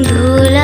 ভোলা